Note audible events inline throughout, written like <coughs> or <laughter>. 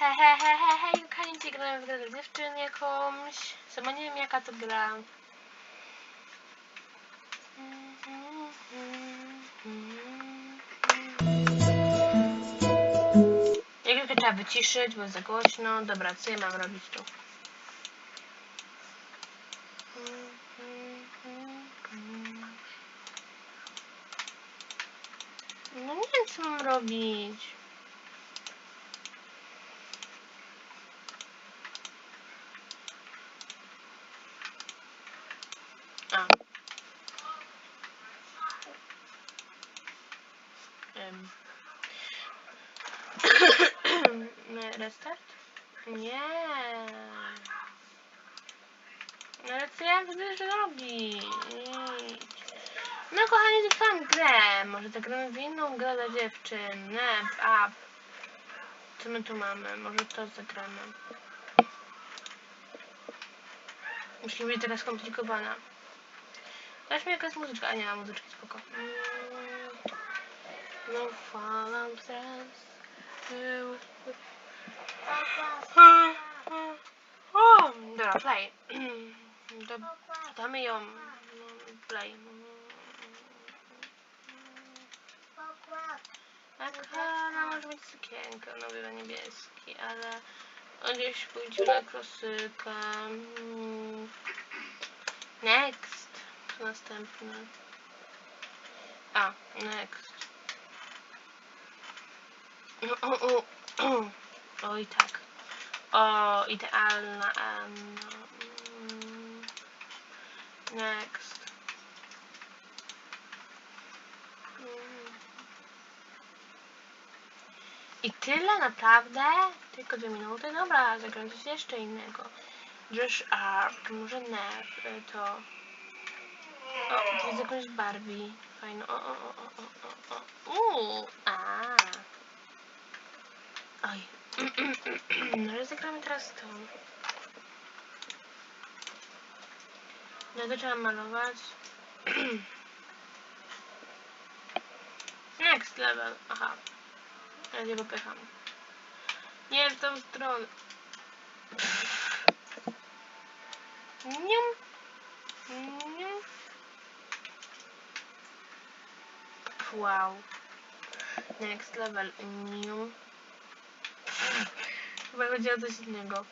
He he he he he, kochani, dzisiaj grałem w grę dla dziewczyn jakąś. Sama nie wiem jaka to gra. Jak tylko trzeba wyciszyć, bo jest za głośno. Dobra, co ja mam robić tu? No nie wiem co mam robić. A. Nie, <coughs> Restart? Nie. No ale co ja będę robić? No kochani, zepsułam grę. Może zagramy w inną grę dla dziewczyn. Nep, up. Co my tu mamy? Może to zagramy. Musi być teraz skomplikowana. Dasz mi jakaś muzyczka? A nie, ma muzyczki, spoko. No falam. Był. O, dobra, play. Do- Damy ją. Play. Taka, no może mieć sukienkę, no bywa niebieski, ale on gdzieś pójdzie na krosykę. Mm. Next. Co następne? A, next. No, o, o, o. <clears throat> Oj tak. O, idealna Anna. Mm. Next. I tyle naprawdę? Tylko dwie minuty? Dobra, zagram coś jeszcze innego. Josh Ark, może Nerf, y, to... O, widzę jakąś Barbie. Fajną. O, o, o, o, o, o. Uuu, a. Oj. <clears throat> No ale zagramy teraz to. No to trzeba malować. <clears throat> Next level. Aha. Ja nie popycham. Nie w tą stronę. Nium. Nium. Wow. Next level. Nium. Chyba chodzi o coś innego.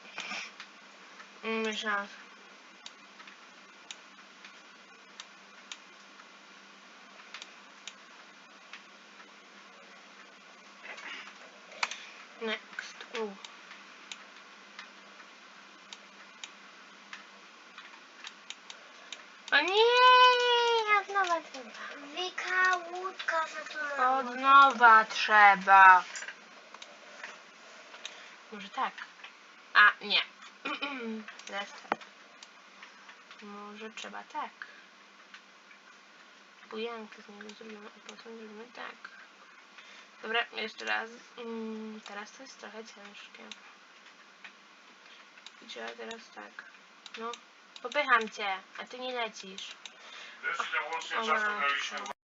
Raz. Next. U. O nie! Nowa trzeba. Wika łódka zatonęła. Od nowa trzeba. Może tak. A, nie. <clears throat> Restart. Może trzeba tak. Bujankę z niego zrobimy, a potem zrobimy tak. Dobra, jeszcze raz. Mm, teraz to jest trochę ciężkie. I trzeba teraz tak. No, popycham cię, a ty nie lecisz. This is the one since oh, wow. after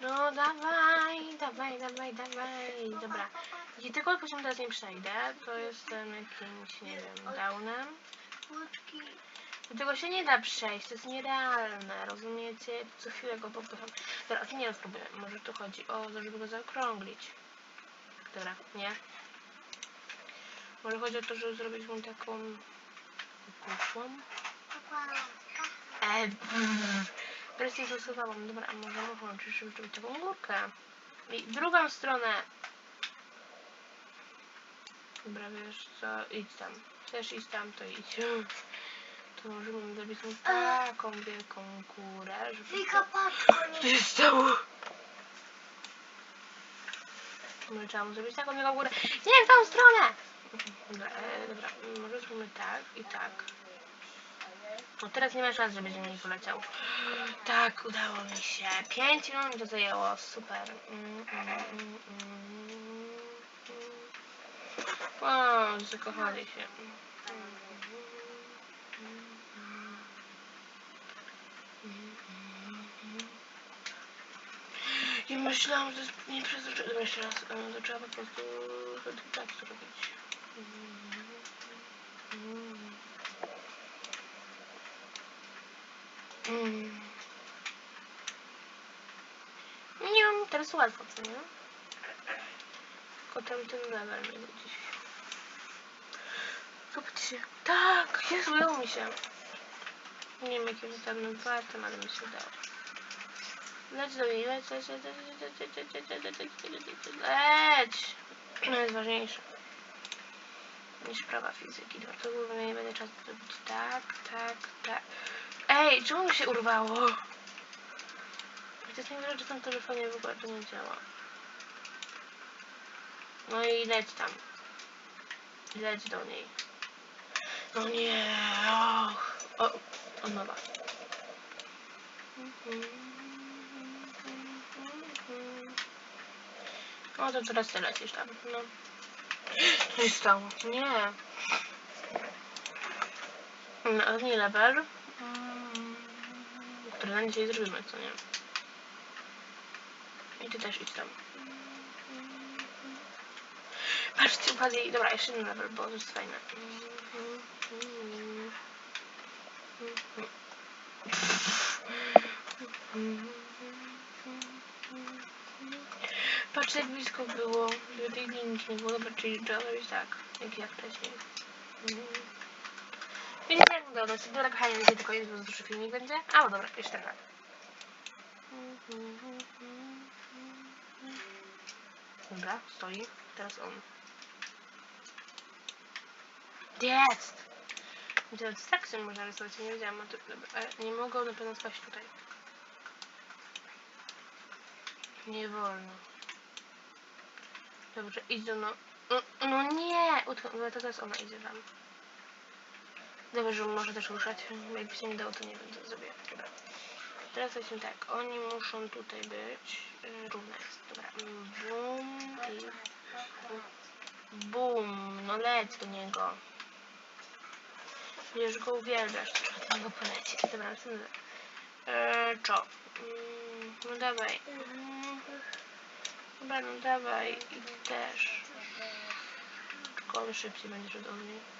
No dawaj, dawaj, dawaj, dawaj. Dobra. Jeśli tego poziom teraz nie przejdę, to jestem jakimś, nie wiem, downem. Do tego się nie da przejść, to jest nierealne, rozumiecie? Co chwilę go popycham. Dobra, to nie rozpróbuję. Może tu chodzi o to, żeby go zaokrąglić. Dobra, nie. Może chodzi o to, żeby zrobić mu taką poszłą. E, wreszcie zastosowałam. Dobra, a możemy włączyć, żeby zrobić taką górkę. I drugą stronę. Dobra, wiesz co, idź tam. Chcesz iść tam, to idź. To możemy zrobić mu taką wielką górę, żeby... Wika patrz, Co się stało? Trzeba mu zrobić taką drugą górę. Nie, w tą stronę! Dobra, e, dobra, może zrobimy tak i tak. No teraz nie ma szans, żeby ze mnie poleciał. Tak, udało mi się. 5 minut mi to zajęło, super. Mm, mm, mm. O, zakochali się. I myślałam, że to jest nieprzezroczyste. Jeszcze raz, to trzeba po prostu tak zrobić. Mm. Nie, teraz łatwo, co nie? Tylko tam ten level mnie gdzieś. Zobaczcie. Tak, jest, udało mi się. Nie wiem jakim tam wartym, ale mi się udało. Leć do niej, leć, leć, leć, leć, leć, leć, leć, leć, leć, leć. No jest ważniejsze niż prawa fizyki. Głównie nie będę czas tak, tak, tak. Ej, czemu mi się urwało? To jest najwyżej, że tam telefonie w ogóle to nie działa. No i leć tam. Leć do niej. No nie, och. O, o nowa. O, to teraz ty lecisz tam, no. Co się stało? Nie. No, ale nie level. Na dzisiaj zrobimy, co nie? I ty też idź tam. Patrzcie, upadli. Dobra, jeszcze jeden level, bo to jest fajne. Patrzcie, jak blisko było, żeby tej linki nie było. Dobra, czyli trzeba zrobić tak, jak ja wcześniej. Wiem, jak wygląda. Jest dobra, kochani, dzisiaj tylko jest, bo dłuższy filmik będzie. A, no dobra, jeszcze tak. Dobra, stoi. Teraz on. Jest! Teraz tak się można rysować, nie wiedziałam nie mogą na pewno spaść tutaj. Nie wolno. Dobrze, idź do no... No, no nie! Utknę, to teraz ona idzie tam. Dobrze, że może też ruszać. Jakby się nie dało, to nie wiem, co zrobię. Dobra. Teraz lecimy tak. Oni muszą tutaj być. Yy, równo jest. Dobra. Bum i... Bum. No leć do niego. Wiesz, go uwielbiasz. Trzeba do niego. Dobra, lecimy. Eee, czo. Mm, no dawaj. Dobra, no dawaj. I też. Tylko szybciej będziesz od mnie.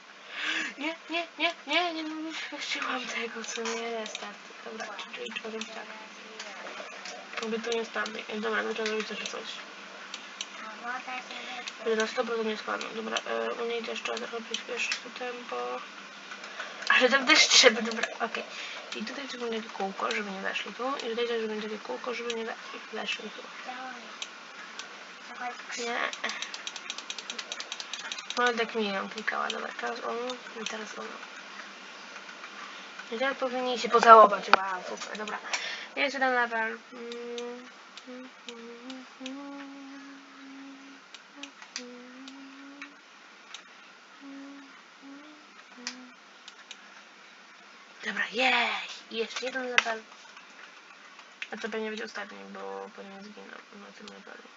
Nie, nie, nie, nie, nie, nie wyścigłam tego, co nie jest tak. Dobra, czyli zrobić tak. Nie stanie. Ej, Dobra, no trzeba zrobić też coś. Że na 100% nie składam. Dobra, e, u niej też trzeba trochę przyspieszyć to tempo. Ale tam też trzeba, dobra, okej. I tutaj trzeba będzie takie kółko, żeby nie weszli tu. I tutaj też będzie takie kółko, żeby nie we weszli tu. Nie. Tak mi ją klikała, dobra, teraz on i teraz. I teraz powinni się pocałować, wow, super, dobra. Jest jeden level. Dobra, jej! Jeszcze jeden level. A to pewnie będzie ostatni, bo pewnie zginął na tym levelu.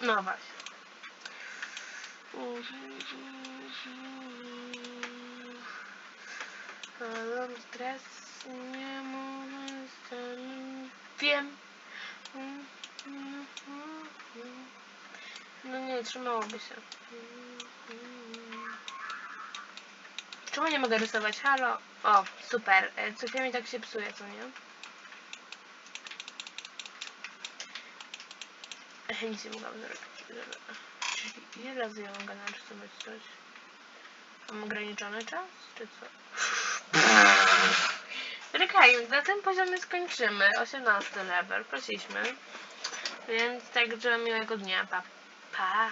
No właśnie. Mam stres, nie mogę stać. Wiem. No nie, trzymałoby się. Czemu nie mogę rysować? Halo? O, super. E, Co chwilę mi tak się psuje, co nie? Nie mogłam zrobić. Ile razy ja mogę narysować coś? Mam ograniczony czas? Czy co? Czekaj, na tym poziomie skończymy. 18 level, prosiliśmy. Więc także miłego dnia. Pa. pa.